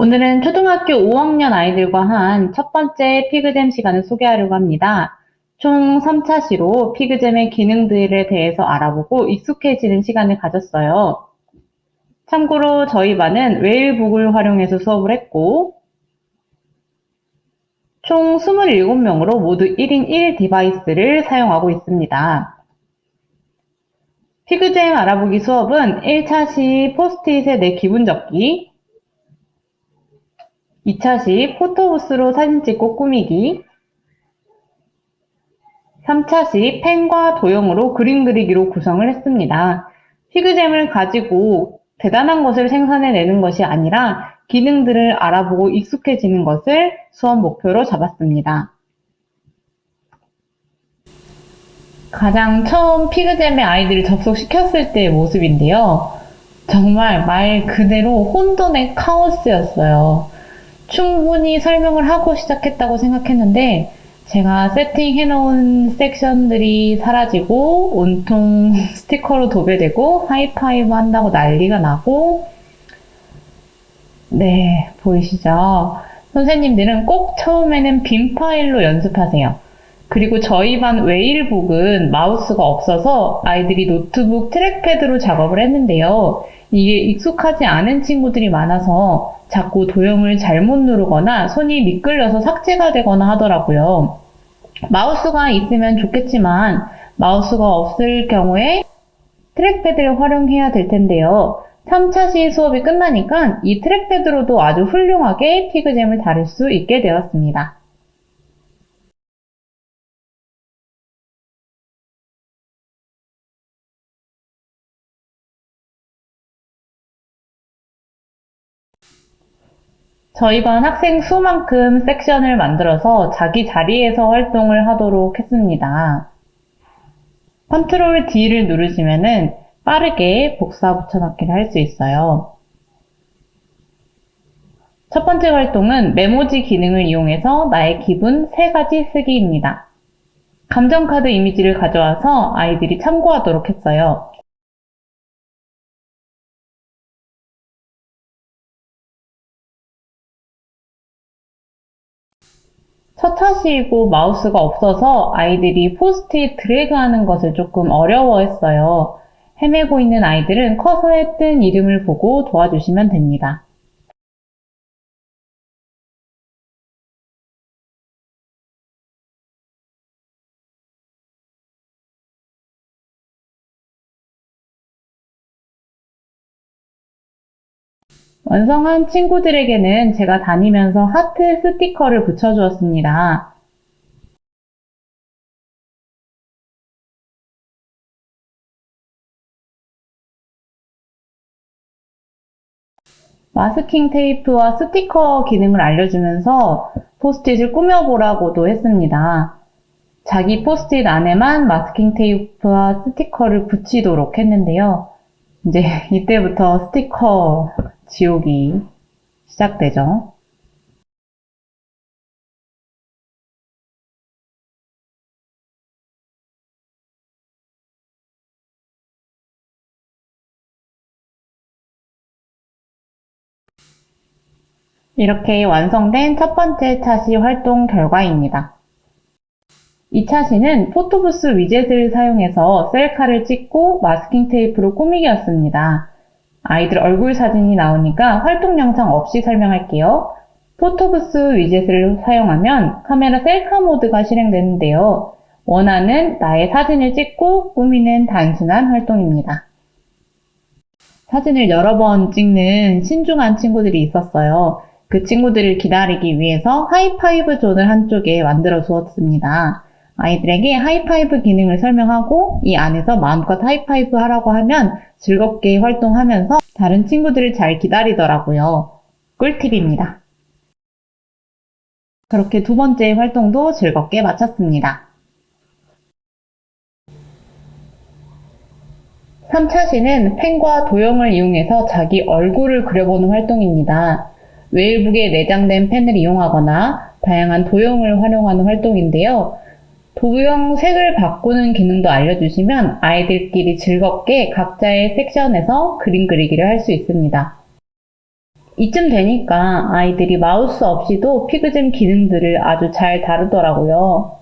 오늘은 초등학교 5학년 아이들과 한 첫 번째 피그잼 시간을 소개하려고 합니다. 총 3차 시로 피그잼의 기능들에 대해서 알아보고 익숙해지는 시간을 가졌어요. 참고로 저희 반은 웨일북을 활용해서 수업을 했고, 총 27명으로 모두 1인 1 디바이스를 사용하고 있습니다. 피그잼 알아보기 수업은 1차 시 포스트잇에 내 기분 적기, 2차 시 포토부스로 사진 찍고 꾸미기, 3차 시 펜과 도형으로 그림 그리기로 구성을 했습니다. 피그잼을 가지고 대단한 것을 생산해내는 것이 아니라 기능들을 알아보고 익숙해지는 것을 수업 목표로 잡았습니다. 가장 처음 피그잼의 아이들을 접속시켰을 때의 모습인데요. 정말 말 그대로 혼돈의 카오스였어요. 충분히 설명을 하고 시작했다고 생각했는데 제가 세팅해 놓은 섹션들이 사라지고 온통 스티커로 도배되고 하이파이브 한다고 난리가 나고 네 보이시죠? 선생님들은 꼭 처음에는 빈 파일로 연습하세요. 그리고 저희 반 웨일북은 마우스가 없어서 아이들이 노트북 트랙패드로 작업을 했는데요. 이게 익숙하지 않은 친구들이 많아서 자꾸 도형을 잘못 누르거나 손이 미끌려서 삭제가 되거나 하더라고요. 마우스가 있으면 좋겠지만 마우스가 없을 경우에 트랙패드를 활용해야 될 텐데요. 3차 시 수업이 끝나니까 이 트랙패드로도 아주 훌륭하게 피그잼을 다룰 수 있게 되었습니다. 저희 반 학생 수만큼 섹션을 만들어서 자기 자리에서 활동을 하도록 했습니다. 컨트롤 D를 누르시면은 빠르게 복사 붙여넣기를 할 수 있어요. 첫 번째 활동은 메모지 기능을 이용해서 나의 기분 세 가지 쓰기입니다. 감정카드 이미지를 가져와서 아이들이 참고하도록 했어요. 첫 차시이고 마우스가 없어서 아이들이 포스트잇 드래그 하는 것을 조금 어려워했어요. 헤매고 있는 아이들은 커서에 뜬 이름을 보고 도와주시면 됩니다. 완성한 친구들에게는 제가 다니면서 하트 스티커를 붙여주었습니다. 마스킹 테이프와 스티커 기능을 알려주면서 포스트잇을 꾸며보라고도 했습니다. 자기 포스트잇 안에만 마스킹 테이프와 스티커를 붙이도록 했는데요. 이제 이때부터 스티커 지옥이 시작되죠. 이렇게 완성된 첫 번째 차시 활동 결과입니다. 2차 시는 포토부스 위젯을 사용해서 셀카를 찍고 마스킹 테이프로 꾸미기였습니다. 아이들 얼굴 사진이 나오니까 활동 영상 없이 설명할게요. 포토부스 위젯을 사용하면 카메라 셀카 모드가 실행되는데요. 원하는 나의 사진을 찍고 꾸미는 단순한 활동입니다. 사진을 여러 번 찍는 신중한 친구들이 있었어요. 그 친구들을 기다리기 위해서 하이파이브 존을 한쪽에 만들어 주었습니다. 아이들에게 하이파이브 기능을 설명하고 이 안에서 마음껏 하이파이브 하라고 하면 즐겁게 활동하면서 다른 친구들을 잘 기다리더라고요. 꿀팁입니다. 그렇게 두 번째 활동도 즐겁게 마쳤습니다. 3차 시는 펜과 도형을 이용해서 자기 얼굴을 그려보는 활동입니다. 웨일북에 내장된 펜을 이용하거나 다양한 도형을 활용하는 활동인데요. 도형 색을 바꾸는 기능도 알려주시면 아이들끼리 즐겁게 각자의 섹션에서 그림 그리기를 할 수 있습니다. 이쯤 되니까 아이들이 마우스 없이도 피그잼 기능들을 아주 잘 다루더라고요.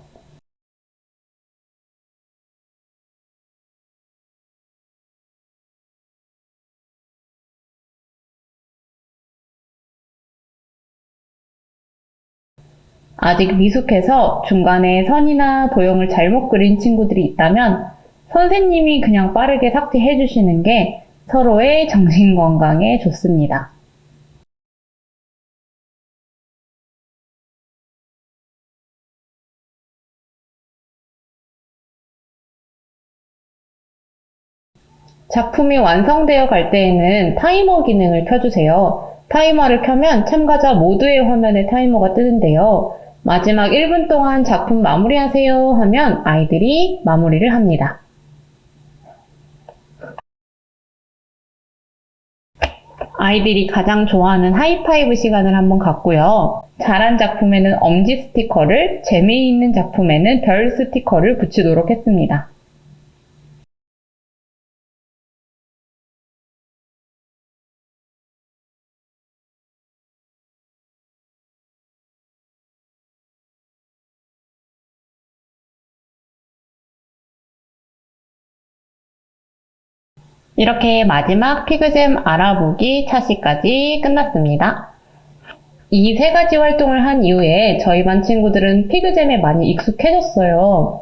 아직 미숙해서 중간에 선이나 도형을 잘못 그린 친구들이 있다면 선생님이 그냥 빠르게 삭제해 주시는 게 서로의 정신 건강에 좋습니다. 작품이 완성되어 갈 때에는 타이머 기능을 켜주세요. 타이머를 켜면 참가자 모두의 화면에 타이머가 뜨는데요. 마지막 1분 동안 작품 마무리하세요 하면 아이들이 마무리를 합니다. 아이들이 가장 좋아하는 하이파이브 시간을 한번 갖고요. 잘한 작품에는 엄지 스티커를, 재미있는 작품에는 별 스티커를 붙이도록 했습니다. 이렇게 마지막 피그잼 알아보기 차시까지 끝났습니다. 이 세 가지 활동을 한 이후에 저희 반 친구들은 피그잼에 많이 익숙해졌어요.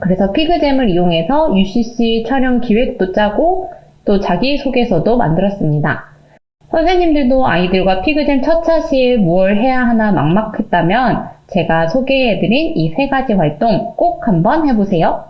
그래서 피그잼을 이용해서 UCC 촬영 기획도 짜고 또 자기소개서도 만들었습니다. 선생님들도 아이들과 피그잼 첫 차시에 무얼 해야 하나 막막했다면 제가 소개해드린 이 세 가지 활동 꼭 한번 해보세요.